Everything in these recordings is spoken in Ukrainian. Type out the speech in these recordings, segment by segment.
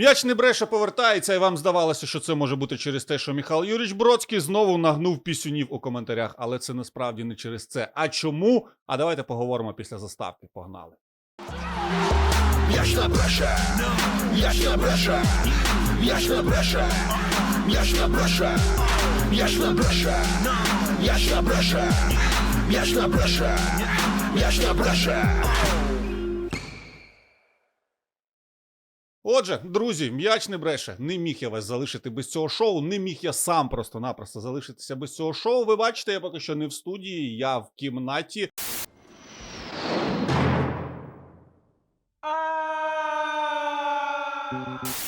М'яч не бреше повертається, і вам здавалося, що це може бути через те, що Михайло Юрійович Бродський знову нагнув пісюнів у коментарях, але це насправді не через це. А чому? А давайте поговоримо після заставки. Погнали. М'яч не бреше, м'яч не бреше, м'яч не бреше, м'яч не бреше, м'яч не бреше, м'яч не бреше, м'яч не бреше, м'яч не бреше. Отже, друзі, м'яч не бреше. Не міг я вас залишити без цього шоу. Не міг я сам просто-напросто залишитися без цього шоу. Ви бачите, я поки що не в студії, я в кімнаті.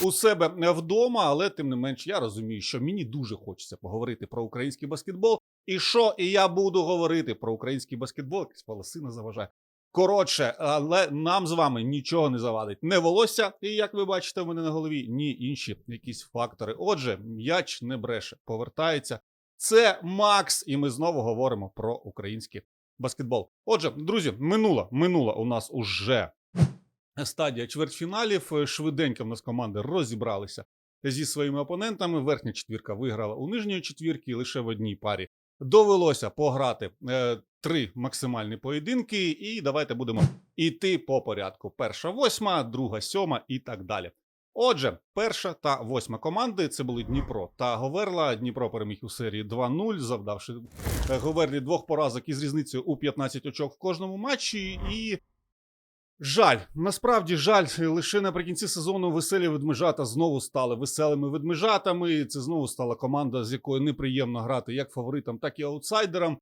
У себе вдома, але тим не менш, я розумію, що мені дуже хочеться поговорити про український баскетбол. І що? І я буду говорити про український баскетбол, якась волосина заважає. Коротше, але нам з вами нічого не завадить. Не волосся, і як ви бачите, в мене на голові, ні інші якісь фактори. Отже, м'яч не бреше, повертається. Це Макс, і ми знову говоримо про український баскетбол. Отже, друзі, минула, минула у нас уже стадія чвертьфіналів. Швиденько в нас команди розібралися зі своїми опонентами. Верхня четвірка виграла у нижньої четвірки лише в одній парі. Довелося пограти е, три максимальні поєдинки, і давайте будемо іти по порядку. Перша восьма, друга сьома і так далі. Отже, перша та восьма команди це були Дніпро та Говерла. Дніпро переміг у серії 2-0, завдавши е, Говерлі двох поразок із різницею у 15 очок в кожному матчі. І жаль, насправді жаль, лише наприкінці сезону веселі ведмежата знову стали веселими ведмежатами. Це знову стала команда, з якою неприємно грати як фаворитам, так і аутсайдерам.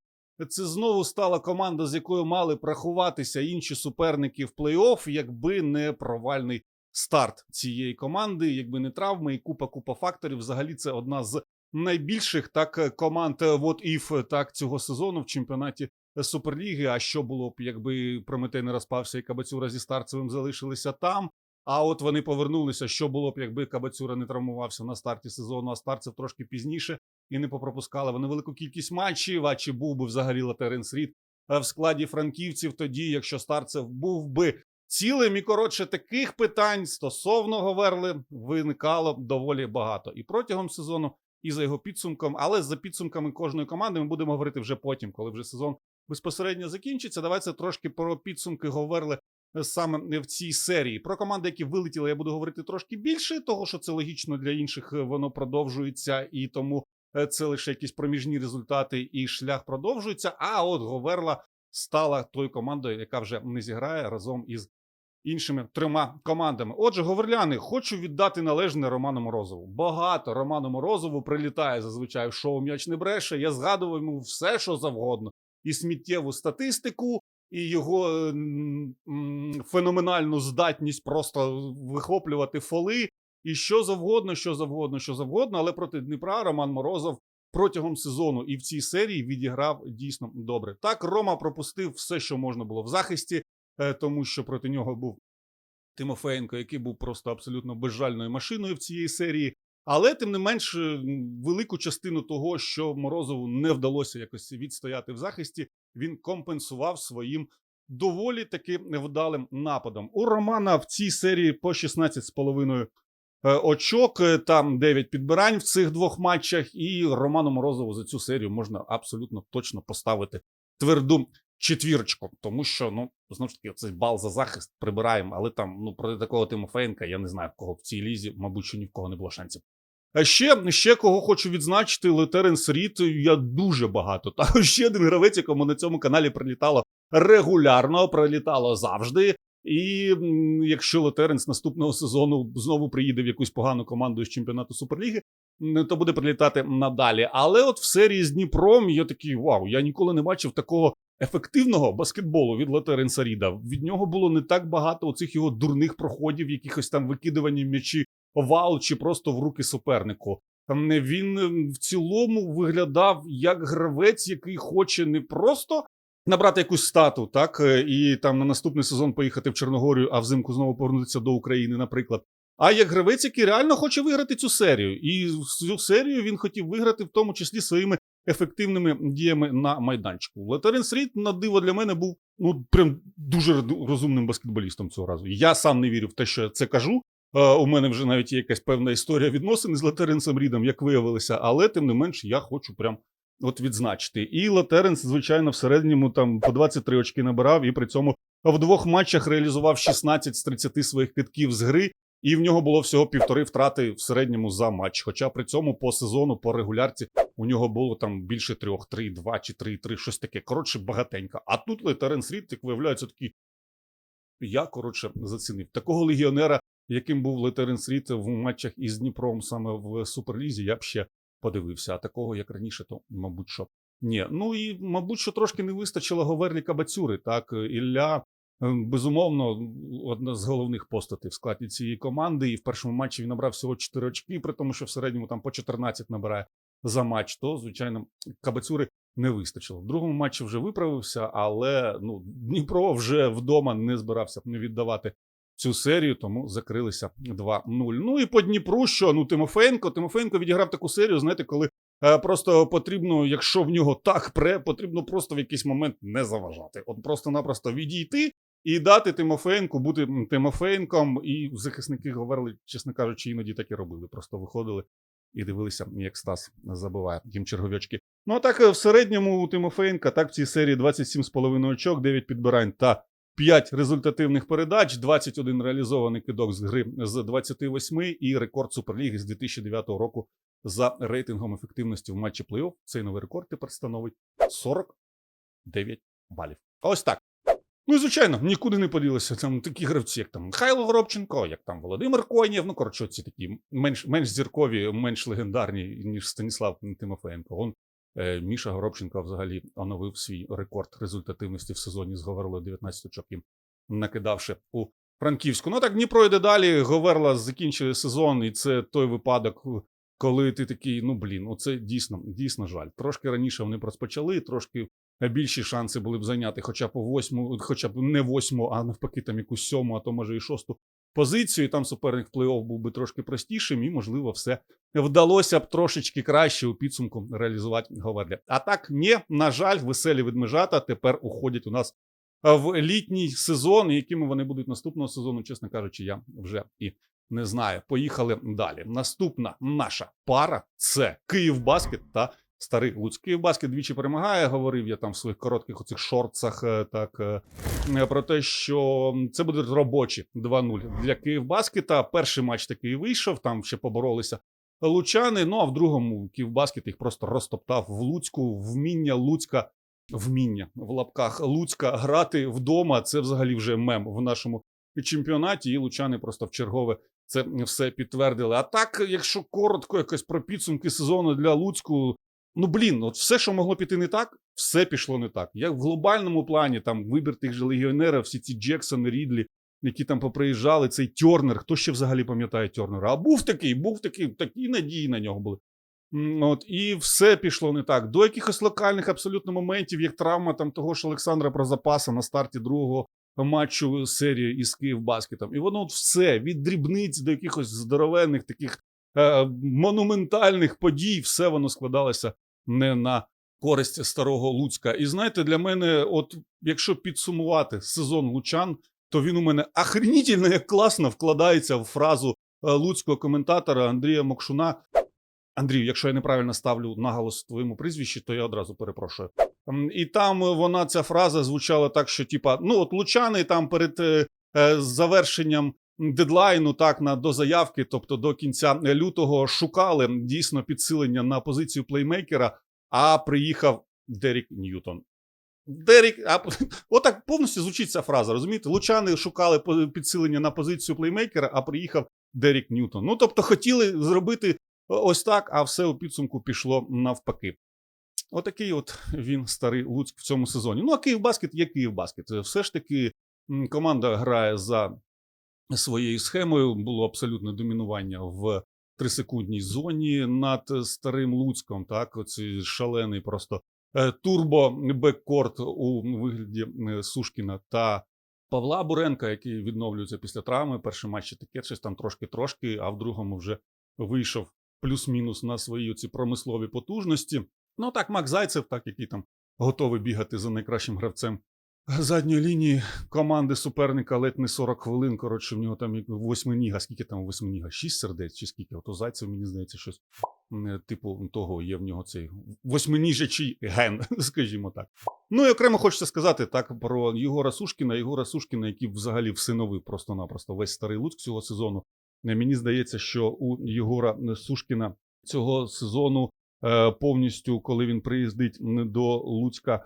Це знову стала команда, з якою мали прахуватися інші суперники в плей-офф, якби не провальний старт цієї команди, якби не травми і купа купа факторів. Взагалі, це одна з найбільших так е, команд е, What If так цього сезону в чемпіонаті Суперліги. А що було б, якби Прометей не розпався і Кабацюра зі старцевим залишилися там? А от вони повернулися. Що було б, якби Кабацюра не травмувався на старті сезону, а старцев трошки пізніше і не попропускали вони велику кількість матчів. А чи був би взагалі Латеренс Рід е, в складі франківців тоді, якщо старцев був би цілим і коротше таких питань стосовно Говерли виникало доволі багато і протягом сезону, і за його підсумком. Але за підсумками кожної команди ми будемо говорити вже потім, коли вже сезон безпосередньо закінчиться. Давайте трошки про підсумки Говерли е, саме в цій серії. Про команди, які вилетіли, я буду говорити трошки більше, того що це логічно для інших. е, Воно продовжується, і тому це лише якісь проміжні результати, і шлях продовжується. А от Говерла стала тою командою, яка вже не зіграє разом із іншими трьома командами. Отже, говорляни, хочу віддати належне Роману Морозову. Багато Роману Морозову прилітає зазвичай в шоу м'яч не бреше. Я згадував йому все, що завгодно, і сміттєву статистику. І його е, феноменальну здатність просто вихоплювати фоли, і що завгодно, що завгодно, що завгодно. Але проти Дніпра Роман Морозов протягом сезону і в цій серії відіграв дійсно добре. Так, Рома пропустив все, що можна було в захисті, е, тому що проти нього був Тимофеєнко, який був просто абсолютно безжальною машиною в цієї серії. Але тим не менш, е, велику частину того, що Морозову не вдалося якось відстояти в захисті, він компенсував своїм доволі таки невдалим нападом. У Романа в цій серії по 16,5 е, очок, е, там 9 підбирань в цих двох матчах, і Роману Морозову за цю серію можна абсолютно точно поставити тверду четвірочку, тому що ну знову ж таки цей бал за захист прибираємо, але там ну проти такого Тимофеєнка я не знаю в кого в цій лізі, мабуть, що ні в кого не було шансів. А ще, ще кого хочу відзначити, Летеренс Рід. Я дуже багато. Та ще один гравець, якому на цьому каналі прилітало регулярно, прилітало завжди. І якщо Летеренс наступного сезону знову приїде в якусь погану команду з чемпіонату Суперліги, то буде прилітати надалі. Але от в серії з Дніпром я такий вау, я ніколи не бачив такого ефективного баскетболу від Летеренса Ріда. Від нього було не так багато оцих його дурних проходів, якихось там викидування м'ячі в аут чи просто в руки супернику. Він в цілому виглядав як гравець, який хоче не просто набрати якусь стату, так е, і там на наступний сезон поїхати в Чорногорію, а взимку знову повернутися до України, наприклад. А як гравець, який реально хоче виграти цю серію, і цю серію він хотів виграти, в тому числі своїми ефективними діями на майданчику. Летеренс Рід, на диво для мене був ну прям дуже розумним баскетболістом цього разу. Я сам не вірю в те, що я це кажу. Е, у мене вже навіть є якась певна історія відносин з Латеренсом Рідом, як виявилося, але тим не менш я хочу прям от відзначити. І Латеренс, звичайно, в середньому там по 23 очки набирав, і при цьому в двох матчах реалізував 16 з 30 своїх китків з гри, і в нього було всього півтори втрати в середньому за матч. Хоча при цьому по сезону, по регулярці, у нього було там більше трьох, три, два чи три, три, щось таке. Коротше, багатенько. А тут Латеренс Рід, як виявляється, такий. Я, коротше, зацінив. Такого легіонера, яким був Летеренс Рід в матчах із Дніпром саме в Суперлізі, я б ще подивився. А такого, як раніше, то, мабуть, що ні. Ну і, мабуть, що трошки не вистачило Говерлі Кабацюри. Так, Ілля, е, безумовно, одна з головних постатей в складі цієї команди. І в першому матчі він набрав всього 4 очки, при тому, що в середньому там по 14 набирає за матч. То, звичайно, Кабацюри не вистачило. В другому матчі вже виправився, але ну, Дніпро вже вдома не збирався не віддавати цю серію, тому закрилися 2-0. Ну і по Дніпру, що ну Тимофенко, Тимофенко відіграв таку серію, знаєте, коли е, просто потрібно, якщо в нього так пре, потрібно просто в якийсь момент не заважати. От просто-напросто відійти і дати Тимофенку бути Тимофенком. І захисники говорили, чесно кажучи, іноді так і робили. Просто виходили і дивилися, як Стас забиває їм черговячки. Ну а так е, в середньому у Тимофенка так в цій серії 27,5 очок, 9 підбирань та 5 результативних передач, 21 реалізований кидок з гри з 28 і рекорд Суперліги з 2009 року за рейтингом ефективності в матчі плей-офф. Цей новий рекорд тепер становить 49 балів. Ось так. Ну і звичайно, нікуди не поділися. Там такі гравці, як там Михайло Воробченко, як там Володимир Конєв. Ну, коротше, ці такі менш, менш зіркові, менш легендарні, ніж Станіслав Тимофеєнко. Он Міша Горобченко взагалі оновив свій рекорд результативності в сезоні з Говерлою 19 очок, їм накидавши у Франківську. Ну так Дніпро йде далі. Говерла закінчує сезон, і це той випадок, коли ти такий, ну блін, оце дійсно, дійсно жаль. Трошки раніше вони розпочали, трошки більші шанси були б зайняти хоча б восьму, хоча б не восьму, а навпаки, там якусь сьому, а то може і шосту позицію. Там суперник в плей-офф був би трошки простішим, і можливо все вдалося б трошечки краще у підсумку реалізувати Говерлі. А так, ні, на жаль, веселі ведмежата тепер уходять у нас в літній сезон, якими вони будуть наступного сезону, чесно кажучи, я вже і не знаю. Поїхали далі. Наступна наша пара це Київбаскет та Старий Луцьк. Київбаскет двічі перемагає. Говорив я там в своїх коротких оцих шорцах е, так е, е, про те, що це буде робочі 2-0 для Київбаскета. Перший матч такий вийшов, там ще поборолися лучани. Ну а в другому Київбаскет їх просто розтоптав в Луцьку. Вміння Луцька, вміння в лапках Луцька грати вдома. Це взагалі вже мем в нашому чемпіонаті. І лучани просто в чергове це все підтвердили. А так, якщо коротко, якось про підсумки сезону для Луцьку. Ну блін, от все, що могло піти не так, все пішло не так. Як в глобальному плані, там вибір тих же легіонерів, всі ці Джексони, Рідлі, які там поприїжджали, цей Тьорнер. Хто ще взагалі пам'ятає Тьорнера? А був такий, був такий, такі надії на нього були. От, і все пішло не так. До якихось локальних абсолютно моментів, як травма там того ж Олександра Прозапаса на старті другого матчу серії із Київбаскетом. І воно от все від дрібниць до якихось здоровенних таких е, монументальних подій, все воно складалося не на користь старого Луцька. І знаєте, для мене, от якщо підсумувати сезон лучан, то він у мене охренітельно як класно вкладається в фразу е, луцького коментатора Андрія Мокшуна. Андрію, якщо я неправильно ставлю наголос в твоєму прізвищі, то я одразу перепрошую. І там е, вона ця фраза звучала так, що типа, ну от лучани там перед е, е, завершенням дедлайну, так на до заявки, тобто до кінця лютого, шукали дійсно підсилення на позицію плеймейкера, а приїхав Дерік Ньютон. Дерік, а отак повністю звучить ця фраза. Розумієте? Лучани шукали підсилення на позицію плеймейкера, а приїхав Дерік Ньютон. Ну тобто хотіли зробити ось так, а все у підсумку пішло навпаки. Отакий от він старий Луцьк в цьому сезоні. Ну а Київбаскет є Київбаскет. Все ж таки команда грає за своєю схемою. Було абсолютне домінування в трисекундній зоні над старим Луцьком. Так, оцей шалений просто е, турбо беккорт у вигляді е, Сушкіна та Павла Буренка, який відновлюється після травми. Перший матч таке, щось там трошки-трошки, а в другому вже вийшов плюс-мінус на свої ці промислові потужності. Ну так, Мак Зайцев, так, який там готовий бігати за найкращим гравцем задньої лінії команди суперника ледь не 40 хвилин. Коротше, в нього там восьминіга. Скільки там восьминіга? Шість сердець чи скільки? Ото зайцев, мені здається, щось типу того є в нього цей восьминіжачий ген, скажімо так. Ну і окремо хочеться сказати так про Єгора Сушкіна. Єгора Сушкіна, який взагалі всиновив просто-напросто весь старий Луцьк цього сезону. Е, Мені здається, що у Єгора Сушкіна цього сезону е, повністю, коли він приїздить до Луцька, е,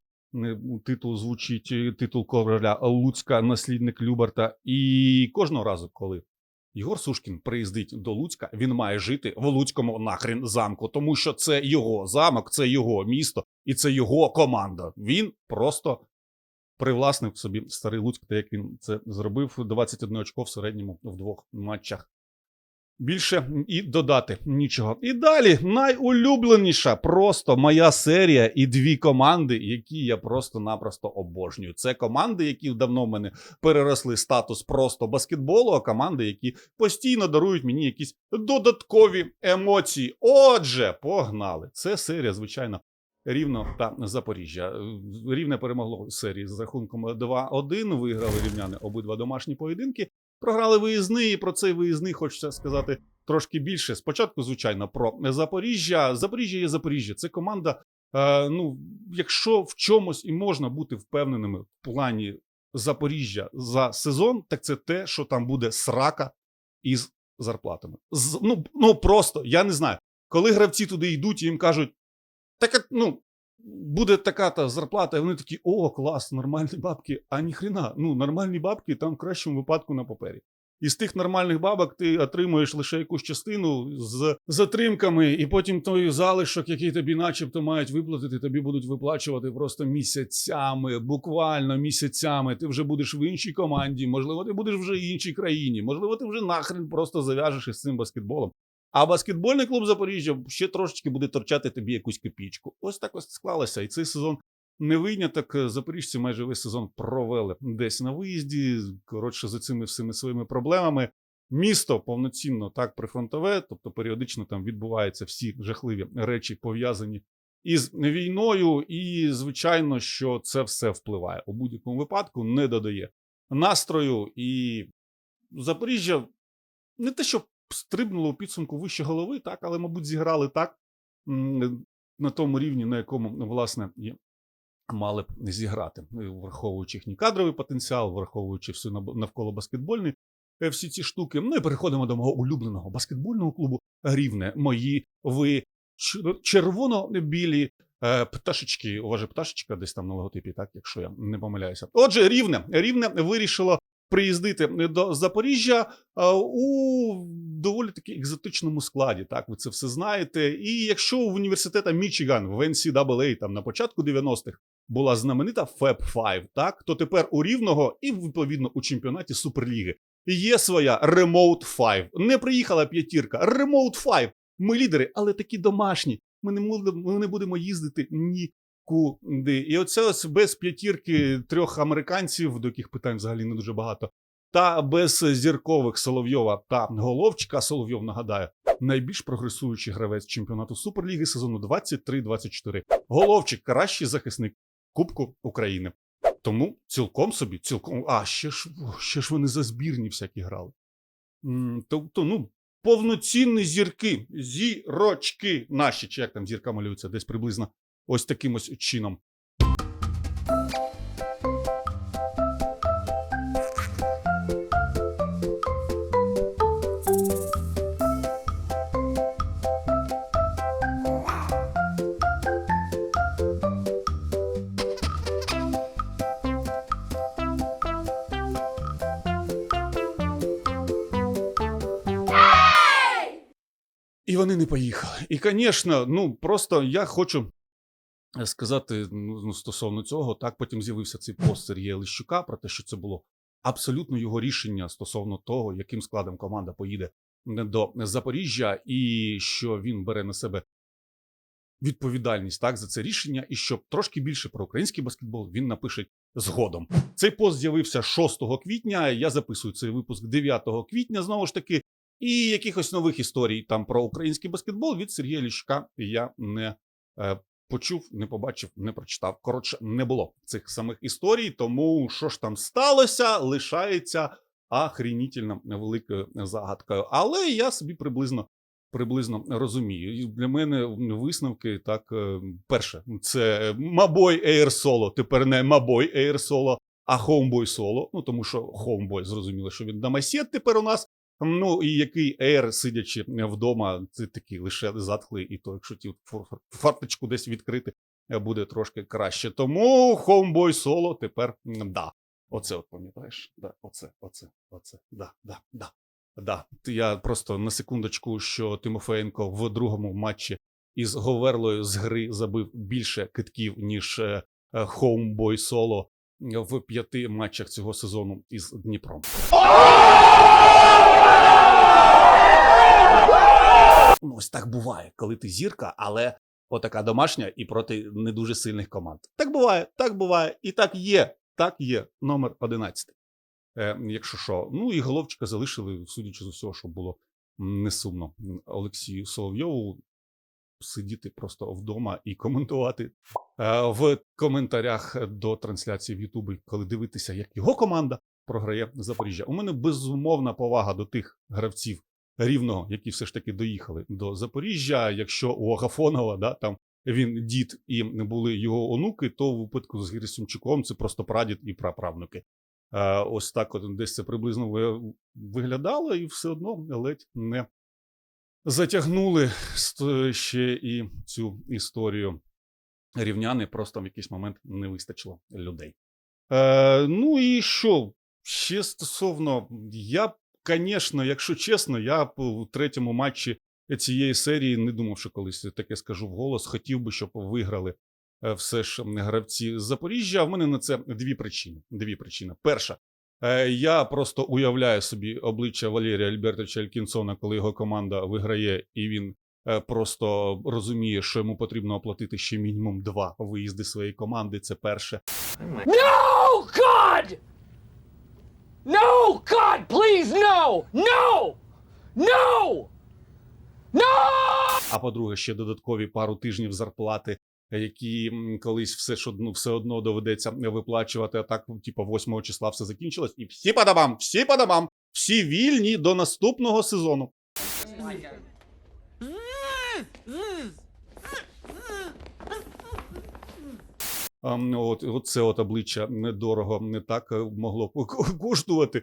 титул звучить е, титул короля Луцька, наслідник Любарта. І кожного разу, коли Єгор Сушкін приїздить до Луцька, він має жити в Луцькому нахрін замку, тому що це його замок, це його місто і це його команда. Він просто привласнив собі старий Луцьк, так як він це зробив 21 очко в середньому в двох матчах. Більше і додати нічого. І далі найулюбленіша просто моя серія і дві команди, які я просто-напросто обожнюю. Це команди, які давно в мене переросли статус просто баскетболу, а команди, які постійно дарують мені якісь додаткові емоції. Отже, погнали. Це серія, звичайно. Рівно та Запоріжжя. Рівне перемогло серії з рахунком 2-1. Виграли рівняни обидва домашні поєдинки. Програли виїзний, і про цей виїзний хочеться сказати трошки більше. Спочатку, звичайно, про Запоріжжя. Запоріжжя є Запоріжжя. Це команда. Е, ну, якщо в чомусь і можна бути впевненими в плані Запоріжжя за сезон, так це те, що там буде срака із зарплатами. З, ну, ну просто я не знаю, коли гравці туди йдуть і їм кажуть, так ну. Буде така та зарплата, і вони такі: о, клас, нормальні бабки. А ніхрена, ну нормальні бабки там в кращому випадку на папері. Із тих нормальних бабок ти отримуєш лише якусь частину з затримками, і потім той залишок, який тобі, начебто, мають виплатити, тобі будуть виплачувати просто місяцями, буквально місяцями. Ти вже будеш в іншій команді, можливо, ти будеш вже в іншій країні, можливо, ти вже нахрен просто зав'яжеш із цим баскетболом. А баскетбольний клуб Запоріжжя ще трошечки буде торчати тобі якусь копійку. Ось так ось склалося. І цей сезон не виняток. Запоріжці майже весь сезон провели десь на виїзді. Коротше, за цими всіми своїми проблемами. Місто повноцінно так прифронтове, тобто періодично там відбуваються всі жахливі речі, пов'язані із війною. І, звичайно, що це все впливає у будь-якому випадку, не додає настрою. І Запоріжжя не те, що стрибнуло у підсумку вище голови, так, але, мабуть, зіграли так на тому рівні, на якому, власне, і мали б зіграти, Ну, враховуючи їхній кадровий потенціал, враховуючи нав- навколо баскетбольний, е, всі ці штуки. Ну і переходимо до мого улюбленого баскетбольного клубу Рівне. Мої ви червоно-білі е, пташечки. У пташечка десь там на логотипі, так, якщо я не помиляюся. Отже, рівне. Рівне вирішило приїздити до Запоріжжя е, у доволі таки екзотичному складі. Так, ви це все знаєте. І якщо в університета Мічиган в NCAA там на початку 90-х була знаменита Fab 5, так, то тепер у Рівного і відповідно у чемпіонаті Суперліги є своя Remote 5. Не приїхала п'ятірка. Remote 5. Ми лідери, але такі домашні. Ми не ми не будемо їздити нікуди. І оце ось без п'ятірки трьох американців, до яких питань взагалі не дуже багато, та без зіркових Соловйова та Головчика. Соловйов нагадаю, найбільш прогресуючий гравець чемпіонату Суперліги сезону 23-24. Головчик кращий захисник Кубку України. Тому цілком собі, цілком. А ще ж ще ж вони за збірні всякі грали. Тобто, ну, повноцінні зірки, зірочки наші, чи як там зірка малюється, десь приблизно ось таким ось чином. І вони не поїхали. І, звісно, ну просто я хочу сказати ну, ну, стосовно цього. Так потім з'явився цей пост Сергія Лищука про те, що це було абсолютно його рішення стосовно того, яким складом команда поїде до Запоріжжя, і що він бере на себе відповідальність так за це рішення, і щоб трошки більше про український баскетбол він напише згодом. Цей пост з'явився 6 квітня. Я записую цей випуск 9 квітня. Знову ж таки, і якихось нових історій там про український баскетбол від Сергія Ліщука я не е, почув, не побачив, не прочитав. Коротше, не було цих самих історій, тому що ж там сталося, лишається ахрінітельно великою загадкою. Але я собі приблизно. Приблизно розумію. Для мене висновки так. е, Перше, це Мабой Air Solo, тепер не Мабой Air Solo, а Homeboy Solo. Ну тому що Homeboy зрозуміло, що він Дамасет тепер у нас. Ну і який Air, сидячи вдома, це такий лише затхлий, і то, якщо ті фарточку десь відкрити, е, буде трошки краще. Тому Homeboy Solo тепер да. Оце от пам'ятаєш? Да, оце, оце, оце. Да, да, да. Да, я просто на секундочку, що Тимофеєнко в другому матчі із Говерлою з гри забив більше китків, ніж е, е, Solo в п'яти матчах цього сезону із Дніпром. Ну, ось так буває, коли ти зірка, але отака домашня і проти не дуже сильних команд. Так буває, так буває, і так є. Так є. Номер 11. Е, якщо що. Ну і головчика залишили, судячи з усього, що було не сумно Олексію Соловйову сидіти просто вдома і коментувати е, в коментарях до трансляції в Ютубі, коли дивитися, як його команда програє Запоріжжя. У мене безумовна повага до тих гравців рівного, які все ж таки доїхали до Запоріжжя. Якщо у Агафонова да, там він дід і були його онуки, то в випадку з Герасимчуком це просто прадід і праправнуки. Е, Ось так от десь це приблизно виглядало, і все одно ледь не затягнули ще і цю історію рівняни. Просто в якийсь момент не вистачило людей. Е, ну і що? Ще стосовно, я, звісно, якщо чесно, я у третьому матчі цієї серії не думав, що колись таке скажу вголос. Хотів би, щоб виграли е, все ж гравці з Запоріжжя. А В мене на це дві причини. Дві причини. Перша. Е, Я просто уявляю собі обличчя Валерія Альбертовича Алькінсона, коли його команда виграє, і він е, просто розуміє, що йому потрібно оплатити ще мінімум два виїзди своєї команди. Це перше. No, God! No, God, please, no! No! No! No! А по-друге, ще додаткові пару тижнів зарплати, які колись все ж одно, все одно доведеться виплачувати. А так, ну, типу, 8 числа все закінчилось, і всі по домам, всі по домам, всі вільні до наступного сезону. От, це от обличчя недорого не так е, могло б коштувати,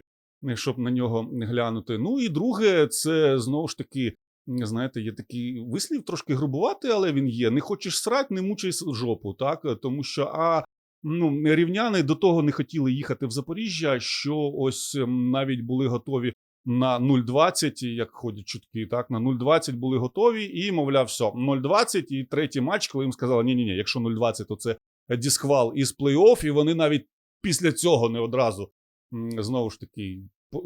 щоб на нього глянути. Ну і друге, це знову ж таки, знаєте, є такий вислів трошки грубувати, але він є. Не хочеш срать, не мучай жопу, так? Е, Тому що а. Ну, рівняни до того не хотіли їхати в Запоріжжя, що ось ем, навіть були готові на 0,20, як ходять чутки, так на 0,20 були готові, і мовляв, все, 0,20, і третій матч, коли їм сказали, ні, ні, ні, якщо 0,20, то це дісхвал із плей-офф, і вони навіть після цього не одразу знову ж таки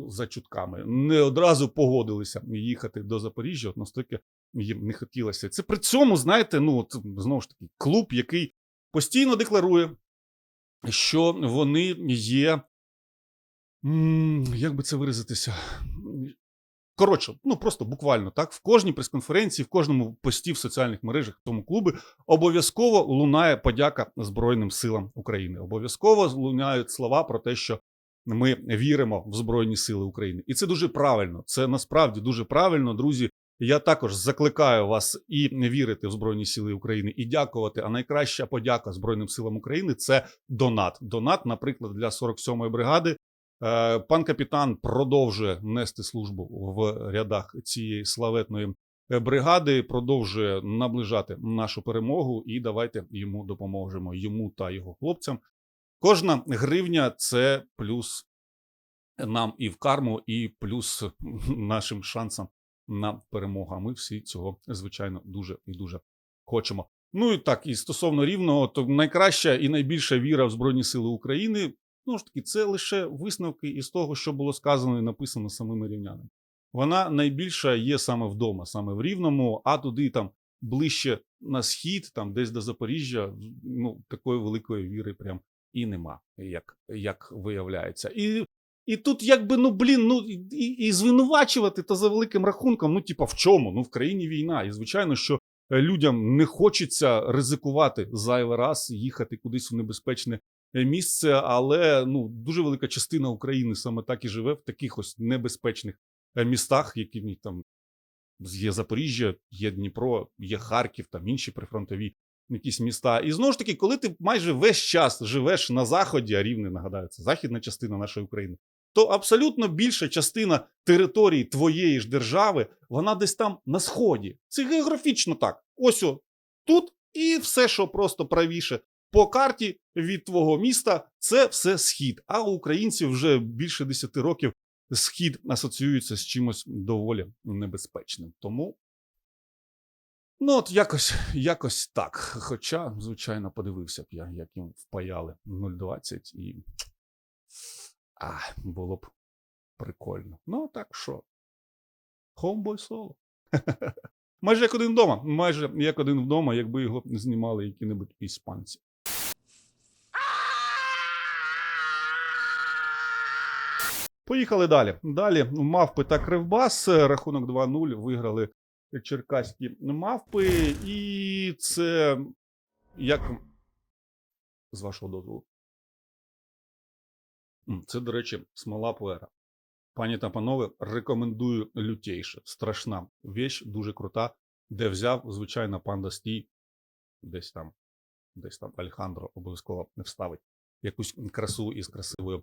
за чутками не одразу погодилися їхати до Запоріжжя. От настільки їм не хотілося. Це при цьому, знаєте, ну от, знову ж таки, клуб, який постійно декларує, що вони є. Як би це виразитися? Коротше, ну просто буквально так. В кожній прес-конференції, в кожному пості в соціальних мережах тому клубі обов'язково лунає подяка Збройним силам України. Обов'язково лунають слова про те, що ми віримо в Збройні Сили України. І це дуже правильно. Це насправді дуже правильно, друзі. Я також закликаю вас і вірити в Збройні Сили України, і дякувати. А найкраща подяка Збройним силам України це донат. Донат, наприклад, для 47-ї бригади. Е, Пан капітан продовжує нести службу в рядах цієї славетної бригади, продовжує наближати нашу перемогу, і давайте йому допоможемо йому та його хлопцям. Кожна гривня це плюс нам і в карму, і плюс нашим шансам на перемогу. А ми всі цього, звичайно, дуже і дуже хочемо. Ну і так, і стосовно рівного, то найкраща і найбільша віра в Збройні Сили України. Ну ж таки, це лише висновки із того, що було сказано і написано самими рівнянами. Вона найбільша є саме вдома, саме в Рівному, а туди там ближче на схід, там десь до Запоріжжя, ну такої великої віри прям і нема, як, як виявляється. І, і тут, якби, ну блін, ну і, і звинувачувати то за великим рахунком. Ну, типа, в чому? Ну, в країні війна. І звичайно, що е, людям не хочеться ризикувати зайвий раз, їхати кудись у небезпечне місце, але ну дуже велика частина України саме так і живе в таких ось небезпечних е, містах, які там є Запоріжжя, є Дніпро, є Харків, там інші прифронтові якісь міста. І знову ж таки, коли ти майже весь час живеш на заході, а рівне нагадаю, це західна частина нашої України, то абсолютно більша частина території твоєї ж держави, вона десь там на сході. Це географічно так. Ось о, тут і все, що просто правіше по карті від твого міста, це все схід. А у українців вже більше 10 років схід асоціюється з чимось доволі небезпечним. Тому. Ну, от якось, якось так. Хоча, звичайно, подивився б я, як їм впаяли 0,20 і. А, було б прикольно. Ну, так що. Homeboy соло. майже як один вдома. Майже як один вдома, якби його знімали які-небудь іспанці. Поїхали далі. Далі мавпи та кривбас. Рахунок 2-0 виграли черкаські мавпи. І це як з вашого дозволу. Це, до речі, смола пуера. Пані та панове, рекомендую лютейше. Страшна вещь, дуже крута. Де взяв, звичайно, панда стій. Десь там, десь там Альхандро обов'язково не вставить якусь красу із красивою е,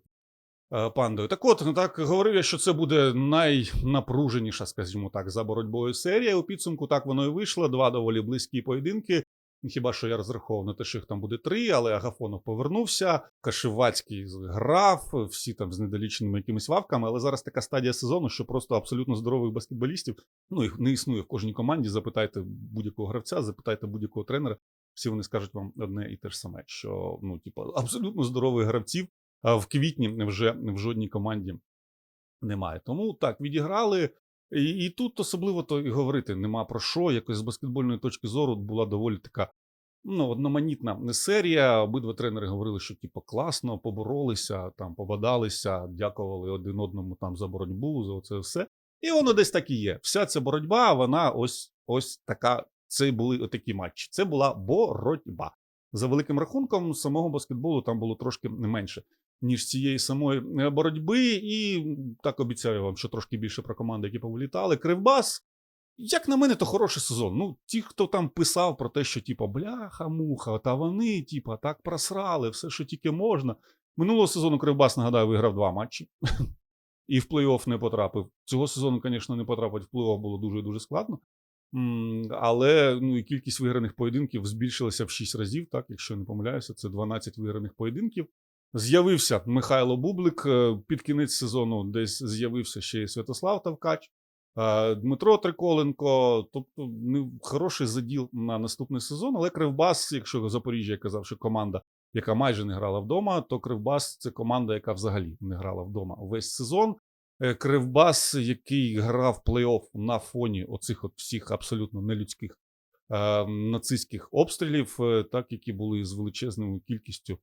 пандою. Так от, ну так говорив я, що це буде найнапруженіша, скажімо так, за боротьбою серія. У підсумку так воно і вийшло. Два доволі близькі поєдинки. Хіба що я розраховував на те, що їх там буде три, але Агафонов повернувся, Кашевацький грав, всі там з недоліченими якимись вавками. Але зараз така стадія сезону, що просто абсолютно здорових баскетболістів. Ну їх не існує в кожній команді. Запитайте будь-якого гравця, запитайте будь-якого тренера. Всі вони скажуть вам одне і те ж саме, що ну, типу, абсолютно здорових гравців в квітні вже в жодній команді немає. Тому так відіграли. І, і тут особливо то і говорити нема про що. Якось з баскетбольної точки зору була доволі така ну, одноманітна серія. Обидва тренери говорили, що типу, класно, поборолися, там побадалися, дякували один одному там за боротьбу, за це все. І воно десь так і є. Вся ця боротьба, вона ось ось така. Це були отакі матчі. Це була боротьба. За великим рахунком, самого баскетболу там було трошки не менше, ніж цієї самої е, боротьби. І так обіцяю вам, що трошки більше про команди, які повилітали. Кривбас. Як на мене, то хороший сезон. Ну, ті, хто там писав про те, що типа бляха-муха, та вони, типа, так просрали, все, що тільки можна. Минулого сезону Кривбас, нагадаю, виграв два матчі і в плей-офф не потрапив. Цього сезону, звісно, не потрапити в плей-офф було дуже дуже складно. Але ну, і кількість виграних поєдинків збільшилася в 6 разів, так, якщо не помиляюся, це 12 виграних поєдинків. З'явився Михайло Бублик е, під кінець сезону, десь з'явився ще й Святослав Тавкач, е, Дмитро Триколенко. Тобто не хороший заділ на наступний сезон. Але Кривбас, якщо Запоріжжя я казав, що команда, яка майже не грала вдома, то Кривбас це команда, яка взагалі не грала вдома весь сезон. Е, Кривбас, який грав плей-офф на фоні оцих от всіх абсолютно нелюдських е, нацистських обстрілів, так які були з величезною кількістю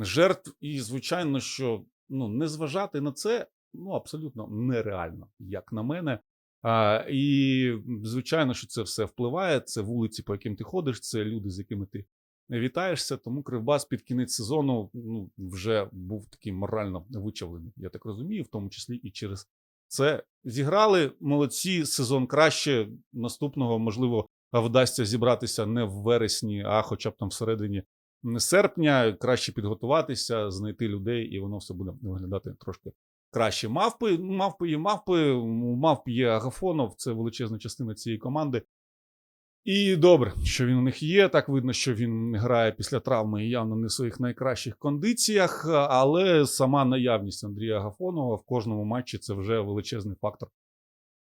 жертв. І, звичайно, що ну, не зважати на це ну, абсолютно нереально, як на мене. А, і, звичайно, що це все впливає. Це вулиці, по яким ти ходиш, це люди, з якими ти вітаєшся. Тому Кривбас під кінець сезону ну, вже був такий морально вичавлений, я так розумію, в тому числі і через це зіграли молодці. Сезон краще. Наступного, можливо, вдасться зібратися не в вересні, а хоча б там всередині серпня. Краще підготуватися, знайти людей, і воно все буде виглядати трошки краще. Мавпи, мавпи є мавпи. Мавп є Агафонов, це величезна частина цієї команди. І добре, що він у них є. Так видно, що він грає після травми і явно не в своїх найкращих кондиціях. Але сама наявність Андрія Агафонова в кожному матчі це вже величезний фактор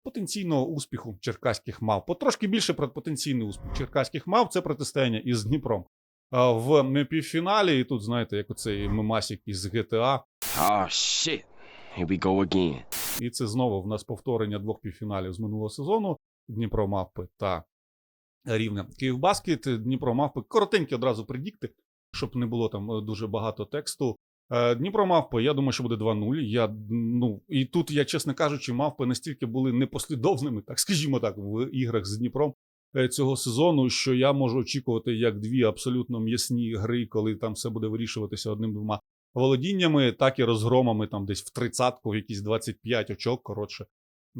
потенційного успіху черкаських мав. Потрошки більше про потенційний успіх черкаських мав це протистояння із Дніпром. В півфіналі, і тут, знаєте, як оцей мемасік із GTA, Oh shit. Here we go again. І це знову в нас повторення двох півфіналів з минулого сезону: Дніпро Мавпи та Рівне Київбаскет. Дніпро Мавпи. Коротенькі одразу предікти, щоб не було там е, дуже багато тексту. Е, Дніпро Мавпи, я думаю, що буде 2-0. Я, ну, і тут, я, чесно кажучи, мавпи настільки були непослідовними, так скажімо так, в іграх з Дніпром, цього сезону, що я можу очікувати як дві абсолютно м'ясні гри, коли там все буде вирішуватися одним-двома володіннями, так і розгромами там десь в тридцятку, в якісь 25 очок. Коротше,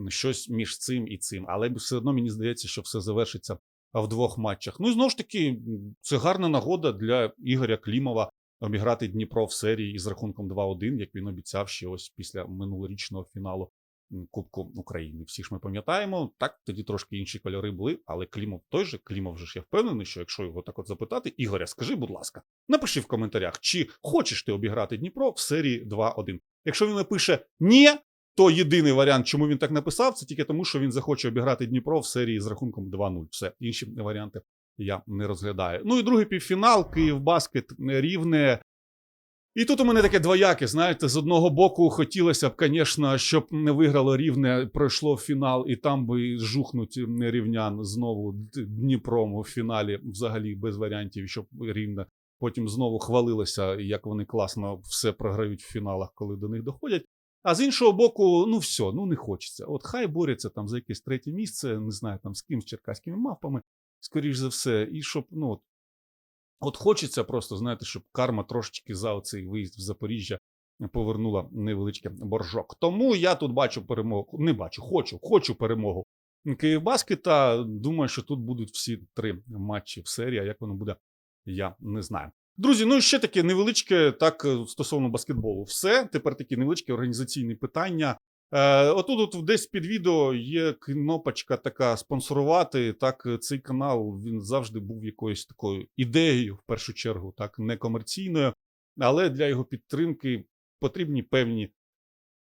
щось між цим і цим. Але все одно мені здається, що все завершиться в двох матчах. Ну і знову ж таки, це гарна нагода для Ігоря Клімова обіграти Дніпро в серії із рахунком 2-1, як він обіцяв ще ось після минулорічного фіналу Кубку України. Всі ж ми пам'ятаємо, так тоді трошки інші кольори були, але Клімов той же. Клімов же ж я впевнений, що якщо його так от запитати, Ігоря, скажи, будь ласка, напиши в коментарях, чи хочеш ти обіграти Дніпро в серії 2-1. Якщо він напише ні, то єдиний варіант, чому він так написав, це тільки тому, що він захоче обіграти Дніпро в серії з рахунком 2-0. Все інші варіанти я не розглядаю. Ну і другий півфінал, Київ Баскет рівне. І тут у мене таке двояке, знаєте, з одного боку хотілося б, звісно, щоб не виграло рівне, пройшло фінал, і там би жухнуть рівнян знову Дніпром у фіналі, взагалі без варіантів, щоб рівне потім знову хвалилося, як вони класно все програють в фіналах, коли до них доходять. А з іншого боку, ну все, ну не хочеться. От хай борються там за якесь третє місце, не знаю, там з ким, з черкаськими мавпами, скоріш за все, і щоб, ну, от, от хочеться просто, знаєте, щоб карма трошечки за оцей виїзд в Запоріжжя повернула невеличкий боржок. Тому я тут бачу перемогу. Не бачу, хочу, хочу перемогу Київбаскета. Думаю, що тут будуть всі три матчі в серії. А як воно буде, я не знаю. Друзі, ну і ще таке невеличке, так стосовно баскетболу. Все. Тепер такі невеличкі організаційні питання. Е, отут от десь під відео є кнопочка така спонсорувати. Так, е, цей канал він завжди був якоюсь такою ідеєю, в першу чергу, так, не комерційною, але для його підтримки потрібні певні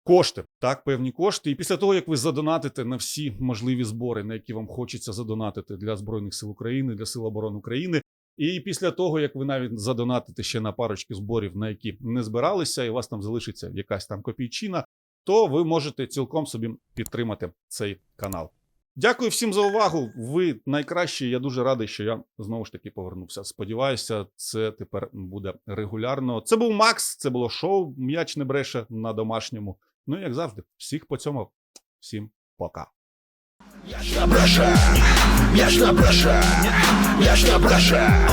кошти. Так, певні кошти. І після того, як ви задонатите на всі можливі збори, на які вам хочеться задонатити для Збройних сил України, для Сил оборони України. І після того, як ви навіть задонатите ще на парочки зборів, на які не збиралися, і у вас там залишиться якась там копійчина, то ви можете цілком собі підтримати цей канал. Дякую всім за увагу. Ви найкращі. Я дуже радий, що я знову ж таки повернувся. Сподіваюся, це тепер буде регулярно. Це був Макс, це було шоу М'яч не бреше на домашньому. Ну, як завжди, всіх по цьому. Всім пока. М'яч на бреше, м'яч на бреше, м'яч на бреше,